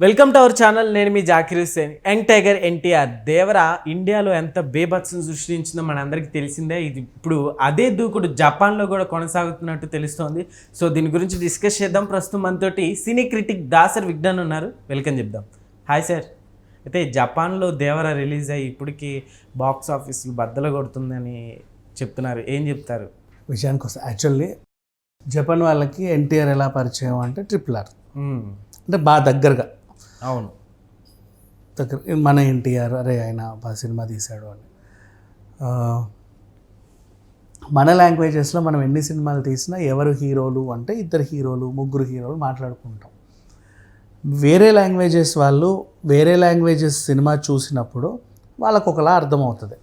Welcome to our channel నేను మీ Zakir Hussain. Young tiger NTR Devara ఇండియాలో ఎంత బేబత్సం సృష్టించిందో మనందరికీ తెలిసిందే. ఇది ఇప్పుడు అదే దూకుడు జపాన్లో కూడా కొనసాగుతున్నట్టు తెలుస్తోంది. సో దీని గురించి డిస్కస్ చేద్దాం. ప్రస్తుతం మనతోటి సినీ క్రిటిక్ దాసర్ విజ్ఞాన్ ఉన్నారు. వెల్కమ్ చెప్దాం. హాయ్ సార్ అయితే జపాన్లో దేవర రిలీజ్ అయ్యి ఇప్పటికి బాక్స్ ఆఫీస్లు బద్దలు కొడుతుందని చెప్తున్నారు. ఏం చెప్తారు? విషయానికి వస్తే యాక్చువల్లీ జపాన్ వాళ్ళకి ఎన్టీఆర్ ఎలా పరిచయం అంటే ట్రిపుల్ ఆర్. మ్మ్. అంటే బాగా దగ్గరగా. అవును. దగ్గర మన ఎన్టీఆర్ అరే ఆయన సినిమా తీశాడు అని. మన లాంగ్వేజెస్లో మనం ఎన్ని సినిమాలు తీసినా ఎవరు హీరోలు అంటే ఇద్దరు హీరోలు ముగ్గురు హీరోలు మాట్లాడుకుంటాం. వేరే లాంగ్వేజెస్ వాళ్ళు వేరే లాంగ్వేజెస్ సినిమా చూసినప్పుడు వాళ్ళకు ఒకలా అర్థమవుతుంది.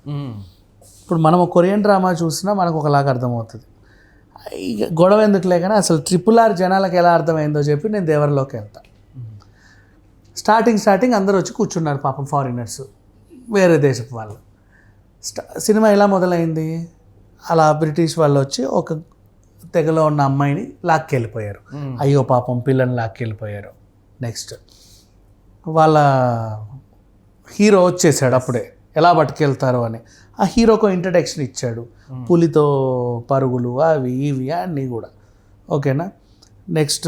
ఇప్పుడు మనం కొరియన్ డ్రామా చూసినా మనకు ఒకలాగా అర్థమవుతుంది. ఇక గొడవ ఎందుకులే కానీ అసలు ట్రిపుల్ ఆర్ జనాలకు ఎలా అర్థమైందో చెప్పి నేను దేవరలోకి వెళ్తా. స్టార్టింగ్ స్టార్టింగ్ అందరూ వచ్చి కూర్చున్నారు పాపం ఫారినర్స్ వేరే దేశపు వాళ్ళు. స్టా సినిమా ఎలా మొదలైంది? అలా బ్రిటిష్ వాళ్ళు వచ్చి ఒక తెగలో ఉన్న అమ్మాయిని లాక్కెళ్ళిపోయారు. అయ్యో పాపం పిల్లని లాక్కెళ్ళిపోయారు. నెక్స్ట్ వాళ్ళ హీరో వచ్చేసాడు అప్పుడే. ఎలా పట్టుకెళ్తారు అని. ఆ హీరోకు ఇంట్రడక్షన్ ఇచ్చాడు. పులితో పరుగులు అవి ఇవి అన్నీ కూడా. ఓకేనా నెక్స్ట్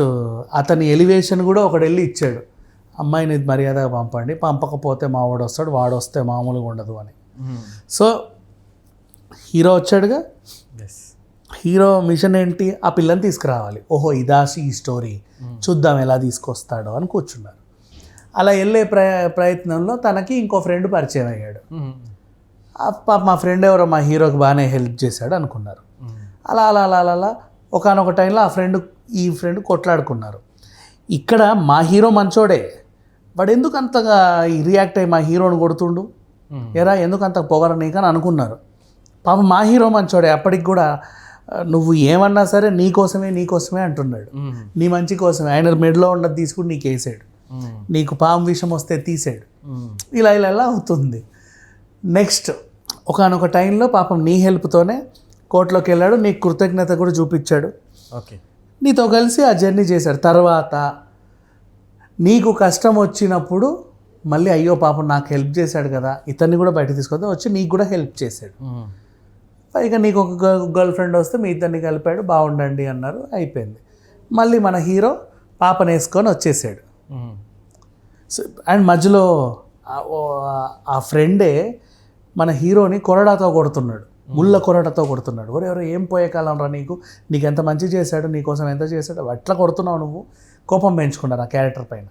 అతని ఎలివేషన్ కూడా ఒకడు వెళ్ళి ఇచ్చాడు. అమ్మాయిని మర్యాదగా పంపండి. పంపకపోతే మా వాడు వస్తాడు వాడు వస్తే మామూలుగా ఉండదు అని. సో హీరో వచ్చాడుగా? ఎస్ హీరో మిషన్ ఏంటి? ఆ పిల్లని తీసుకురావాలి. ఓహో ఇదా ఈ స్టోరీ. చూద్దాం ఎలా తీసుకొస్తాడో అని కూర్చున్నారు. అలా వెళ్ళే ప్రయ ప్రయత్నంలో తనకి ఇంకో ఫ్రెండ్ పరిచయం అయ్యాడు. పాప మా ఫ్రెండ్ ఎవరో మా హీరోకి బాగానే హెల్ప్ చేశాడు అనుకున్నారు. అలా అలా అలా అలా అలా ఒకనొక టైంలో ఆ ఫ్రెండ్ ఈ ఫ్రెండ్ కొట్లాడుకున్నారు. ఇక్కడ మా హీరో మంచోడే. వాడు ఎందుకు అంతగా రియాక్ట్ అయ్యి మా హీరోని కొడుతుండు. ఎరా ఎందుకు అంత పొగర నీకని అనుకున్నారు. పాప మా హీరో మంచోడే అప్పటికి కూడా నువ్వు ఏమన్నా సరే నీ కోసమే నీ కోసమే అంటున్నాడు. నీ మంచి కోసమే ఆయన మెడలో ఉన్నది తీసుకుని నీకు వేసాడు. నీకు పాము విషం వస్తే తీసాడు. ఇలా ఇలా ఇలా అవుతుంది. నెక్స్ట్ ఒకనొక టైంలో పాపం నీ హెల్ప్తోనే కోర్టులోకి వెళ్ళాడు. నీకు కృతజ్ఞత కూడా చూపించాడు. ఓకే. నీతో కలిసి ఆ జర్నీ చేశాడు. తర్వాత నీకు కష్టం వచ్చినప్పుడు మళ్ళీ అయ్యో పాపం నాకు హెల్ప్ చేశాడు కదా ఇతన్ని కూడా బయట తీసుకొద్దాం వచ్చి నీకు కూడా హెల్ప్ చేశాడు. పైగా నీకు ఒక గర్ల్ ఫ్రెండ్ వస్తే మీ ఇద్దరిని కలిపాడు బాగుండండి అన్నారు అయిపోయింది. మళ్ళీ మన హీరో పాపను వేసుకొని వచ్చేసాడు. సో అండ్ మధ్యలో ఆ- ఫ్రెండే మన హీరోని కొరడాతో కొడుతున్నాడు ముళ్ళ కొరడాతో కొడుతున్నాడు. ఎవరో ఏం పోయే కాలం రా నీకు? నీకు ఎంత మంచి చేశాడు నీకోసం ఎంత చేశాడు? అట్లా కొడుతున్నావు నువ్వు. కోపం పెంచుకున్నారు ఆ క్యారెక్టర్ పైన.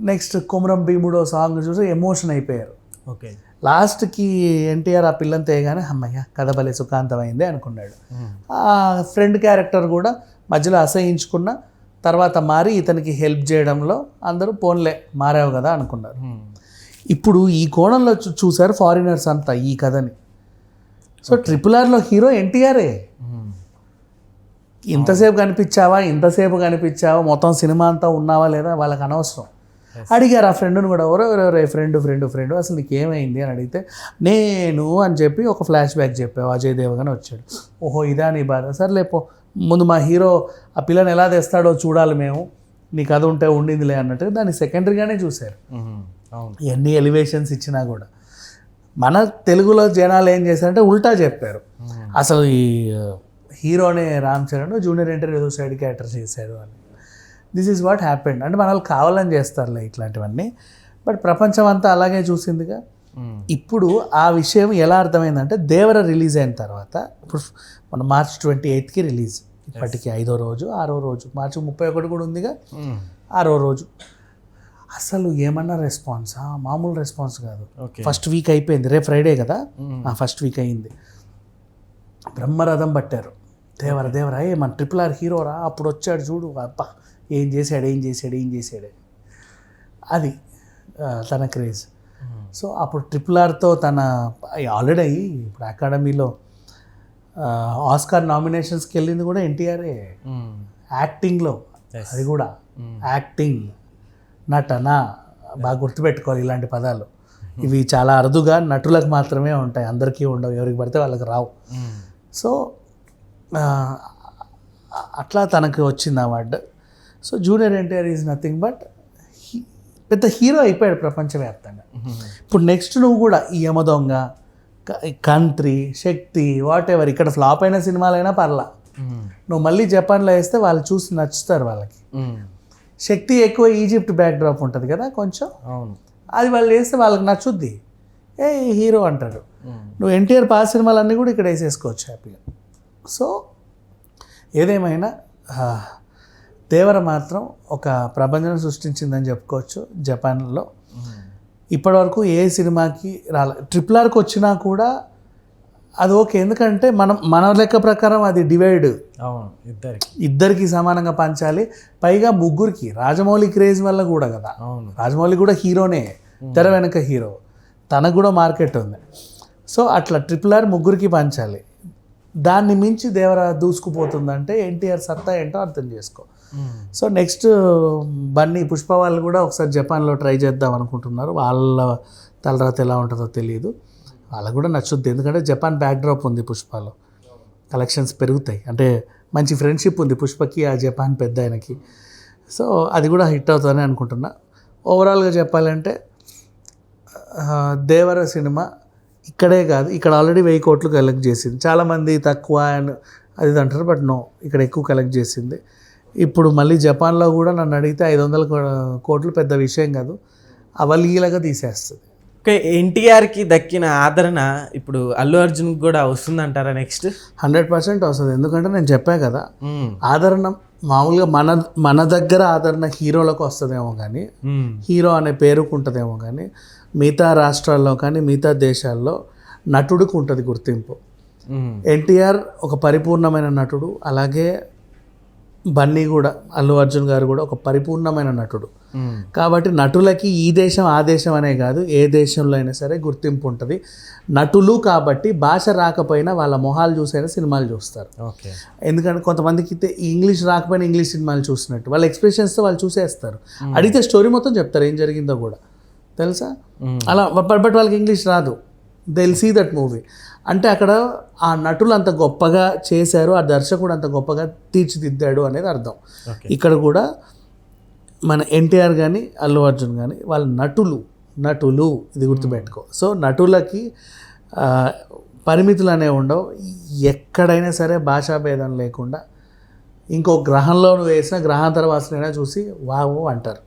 నెక్స్ట్ కుమరం భీముడో సాంగ్ చూసి ఎమోషన్ అయిపోయారు ఓకే లాస్ట్కి ఎన్టీఆర్ ఆ పిల్లని తేగానే అమ్మయ్య కథ భలే సుఖాంతమైంది అనుకున్నాడు. ఆ ఫ్రెండ్ క్యారెక్టర్ కూడా మధ్యలో అసహించుకున్న తర్వాత మారి ఇతనికి హెల్ప్ చేయడంలో అందరూ పోన్లే మారావు కదా అనుకున్నారు. ఇప్పుడు ఈ కోణంలో చూ- చూశారు ఫారినర్స్ అంతా ఈ కథని సో ట్రిపుల్ ఆర్లో హీరో ఎన్టీఆరే. ఇంతసేపు కనిపించావా? ఇంతసేపు కనిపించావా? మొత్తం సినిమా అంతా ఉన్నావా లేదా? వాళ్ళకి అనవసరం. అడిగారు ఆ ఫ్రెండ్ని కూడా ఎవరో ఎవరెవరే ఫ్రెండ్ ఫ్రెండ్ ఫ్రెండ్ అసలు నీకు ఏమైంది? అని అడిగితే నేను అని చెప్పి ఒక ఫ్లాష్ బ్యాక్ చెప్పావు అజయ్ దేవగన్ వచ్చాడు. ఓహో ఇదా నీ బాధ? సర్లే పో. ముందు మా హీరో ఆ పిల్లని ఎలా తెస్తాడో చూడాలి మేము. నీ కథ ఉంటే ఉండిందిలే అన్నట్టు దాన్ని సెకండరీగానే చూశారు. ఎన్ని ఎలివేషన్స్ ఇచ్చినా కూడా. మన తెలుగులో జనాలు ఏం చేశారంటే ఉల్టా చెప్పారు. అసలు ఈ హీరోనే రామ్ చరణ్ జూనియర్ ఎన్టీఆర్ ఏదో సైడ్ క్యారెక్టర్ చేశారు అని. దిస్ ఈజ్ వాట్ హ్యాపెండ్ అంటే మన వాళ్ళు కావాలని చేస్తారులే ఇట్లాంటివన్నీ. బట్ ప్రపంచం అంతా అలాగే చూసిందిగా. మ్మ్. ఇప్పుడు ఆ విషయం ఎలా అర్థమైందంటే దేవర రిలీజ్ అయిన తర్వాత ఇప్పుడు మన మార్చ్ ట్వంటీ ఎయిత్కి రిలీజ్. ఇప్పటికి ఐదో రోజు ఆరో రోజు. మార్చి ముప్పై ఒకటి కూడా ఉందిగా. మ్మ్. ఆరో రోజు. అసలు ఏమన్నా రెస్పాన్సా? మామూలు రెస్పాన్స్ కాదు. ఫస్ట్ వీక్ అయిపోయింది. రేపు ఫ్రైడే కదా? ఫస్ట్ వీక్ అయింది. బ్రహ్మరథం పట్టారు. దేవర దేవర ఏ మన ట్రిపుల్ ఆర్ హీరోరా అప్పుడు వచ్చాడు చూడు అబ్బా ఏం చేశాడు ఏం చేశాడు ఏం చేశాడు. అది తన క్రేజ్. సో అప్పుడు ట్రిపుల్ ఆర్తో తన ఆల్రెడీ ఇప్పుడు అకాడమీలో ఆస్కార్ నామినేషన్స్కి వెళ్ళింది కూడా ఎన్టీఆర్ఏ. యాక్టింగ్లో. అది కూడా. యాక్టింగ్ నటన బాగా గుర్తుపెట్టుకోవాలి ఇలాంటి పదాలు ఇవి చాలా అరుదుగా నటులకు మాత్రమే ఉంటాయి అందరికీ ఉండవు ఎవరికి పడితే వాళ్ళకి రావు. సో అట్లా తనకు వచ్చింది award so junior NTR is nothing but పెద్ద హీరో అయిపోయాడు ప్రపంచవ్యాప్తంగా. ఇప్పుడు నెక్స్ట్ నువ్వు కూడా ఈ యమ దొంగ క- కంత్రి శక్తి వాట్ ఎవర్ ఇక్కడ ఫ్లాప్ అయిన సినిమాలైనా పర్లా. నువ్వు మళ్ళీ జపాన్లో వేస్తే వాళ్ళు చూసి నచ్చుతారు వాళ్ళకి. శక్తి ఎక్కువ ఈజిప్ట్ బ్యాక్ డ్రాప్ ఉంటుంది కదా కొంచెం. అవును. అది వాళ్ళు వేస్తే వాళ్ళకి నచ్చుద్ది. ఏ హీరో అంటారు నువ్వు ఎన్టీఆర్ పాత సినిమాలన్నీ కూడా ఇక్కడ వేసేసుకోవచ్చు హ్యాపీగా. సో ఏదేమైనా దేవర మాత్రం ఒక ప్రపంచం సృష్టించిందని చెప్పుకోవచ్చు జపాన్లో. ఇప్పటివరకు ఏ సినిమాకి రాలే. ట్రిపుల్ ఆర్కి వచ్చినా కూడా అది ఓకే. ఎందుకంటే మనం మన లెక్క ప్రకారం అది డివైడ్. అవును ఇద్దరికి. ఇద్దరికి సమానంగా పంచాలి. పైగా ముగ్గురికి రాజమౌళి క్రేజ్ వల్ల కూడా కదా. అవును. రాజమౌళి కూడా హీరోనే తెర వెనక హీరో. తనకు కూడా మార్కెట్ ఉంది. సో అట్లా ట్రిపుల్ ఆర్ ముగ్గురికి పంచాలి. దాన్ని మించి దేవర దూసుకుపోతుందంటే ఎన్టీఆర్ సత్తా ఏంటో అర్థం చేసుకో. సో నెక్స్ట్ బన్నీ పుష్ప వాళ్ళు కూడా ఒకసారి జపాన్లో ట్రై చేద్దాం అనుకుంటున్నారు. వాళ్ళ తలరాత ఎలా ఉంటుందో తెలియదు. వాళ్ళకు కూడా నచ్చుద్ది. ఎందుకంటే జపాన్ బ్యాక్డ్రాప్ ఉంది పుష్పలో. కలెక్షన్స్ పెరుగుతాయి. అంటే మంచి ఫ్రెండ్షిప్ ఉంది పుష్పకి ఆ జపాన్ పెద్ద ఆయనకి. సో అది కూడా హిట్ అవుతుందని అనుకుంటున్నా. ఓవరాల్గా చెప్పాలంటే దేవర సినిమా ఇక్కడే కాదు ఇక్కడ ఆల్రెడీ వెయ్యి కోట్లు కలెక్ట్ చేసింది. చాలామంది తక్కువ అని అది అంటారు బట్ నో ఇక్కడ ఎక్కువ కలెక్ట్ చేసింది. ఇప్పుడు మళ్ళీ జపాన్లో కూడా నన్ను అడిగితే ఐదు వందల కో- కోట్లు పెద్ద విషయం కాదు అవలీలగా తీసేస్తుంది. ఓకే ఎన్టీఆర్కి దక్కిన ఆదరణ ఇప్పుడు అల్లు అర్జున్ కూడా వస్తుందంటారా నెక్స్ట్? హండ్రెడ్ పర్సెంట్ వస్తుంది. ఎందుకంటే నేను చెప్పా కదా ఆదరణ మామూలుగా మన మన దగ్గర ఆదరణ హీరోలకు వస్తుందేమో కానీ హీరో అనే పేరుకు ఉంటుందేమో కానీ మిగతా రాష్ట్రాల్లో కానీ మిగతా దేశాల్లో నటుడికి ఉంటుంది గుర్తింపు. ఎన్టీఆర్ ఒక పరిపూర్ణమైన నటుడు అలాగే బన్నీ కూడా అల్లు అర్జున్ గారు కూడా ఒక పరిపూర్ణమైన నటుడు. కాబట్టి నటులకి ఈ దేశం ఆ దేశం అనే కాదు ఏ దేశంలో అయినా సరే గుర్తింపు ఉంటుంది. నటులు కాబట్టి భాష రాకపోయినా వాళ్ళ మొహాలు చూసైనా సినిమాలు చూస్తారు. ఓకే. ఎందుకంటే కొంతమందికి ఇంగ్లీష్ రాకపోయినా ఇంగ్లీష్ సినిమాలు చూసినట్టు వాళ్ళ ఎక్స్ప్రెషన్స్తో వాళ్ళు చూసేస్తారు. అడిగితే స్టోరీ మొత్తం చెప్తారు ఏం జరిగిందో కూడా. తెలుసా? అలా బట్ బట్ వాళ్ళకి ఇంగ్లీష్ రాదు. దిల్ సీ దట్ మూవీ అంటే అక్కడ ఆ నటులు అంత గొప్పగా చేశారు ఆ దర్శకుడు అంత గొప్పగా తీర్చిదిద్దాడు అనేది అర్థం. ఇక్కడ కూడా మన ఎన్టీఆర్ కానీ అల్లు అర్జున్ కానీ వాళ్ళ నటులు నటులు ఇది గుర్తుపెట్టుకో. సో నటులకి పరిమితులు అనేవి ఉండవు. ఎక్కడైనా సరే భాషా భేదం లేకుండా ఇంకో గ్రహంలో నువ్వు వేసిన గ్రహాంతర వాసనైనా చూసి వావు అంటారు.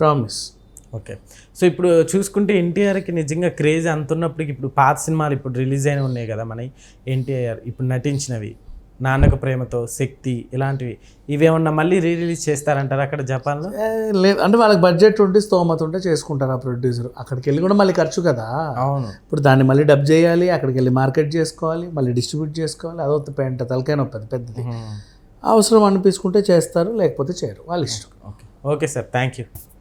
Promise okay. సో ఇప్పుడు చూసుకుంటే ఎన్టీఆర్కి నిజంగా క్రేజ్ అంత ఉన్నప్పటికి ఇప్పుడు పాత సినిమాలు ఇప్పుడు రిలీజ్ అయినవి ఉన్నాయి కదా మన ఎన్టీఆర్ ఇప్పుడు నటించినవి నాన్నక ప్రేమతో శక్తి ఇలాంటివి. ఇవేమన్నా మళ్ళీ రీ రిలీజ్ చేస్తారంటారు అక్కడ జపాన్లో? లేదు. అంటే వాళ్ళకి బడ్జెట్ ఉంటే స్తోమత ఉంటే చేసుకుంటారు ఆ ప్రొడ్యూసర్. అక్కడికి వెళ్ళి కూడా మళ్ళీ ఖర్చు కదా. అవును. ఇప్పుడు దాన్ని మళ్ళీ డబ్ చేయాలి అక్కడికి వెళ్ళి మార్కెట్ చేసుకోవాలి మళ్ళీ డిస్ట్రిబ్యూట్ చేసుకోవాలి. అదొక పెంట తలకాయ నొప్పి పెద్దది. అవసరం అనిపించుకుంటే చేస్తారు లేకపోతే చేయరు. వాళ్ళ ఇష్టం. Okay. Okay sir. Thank you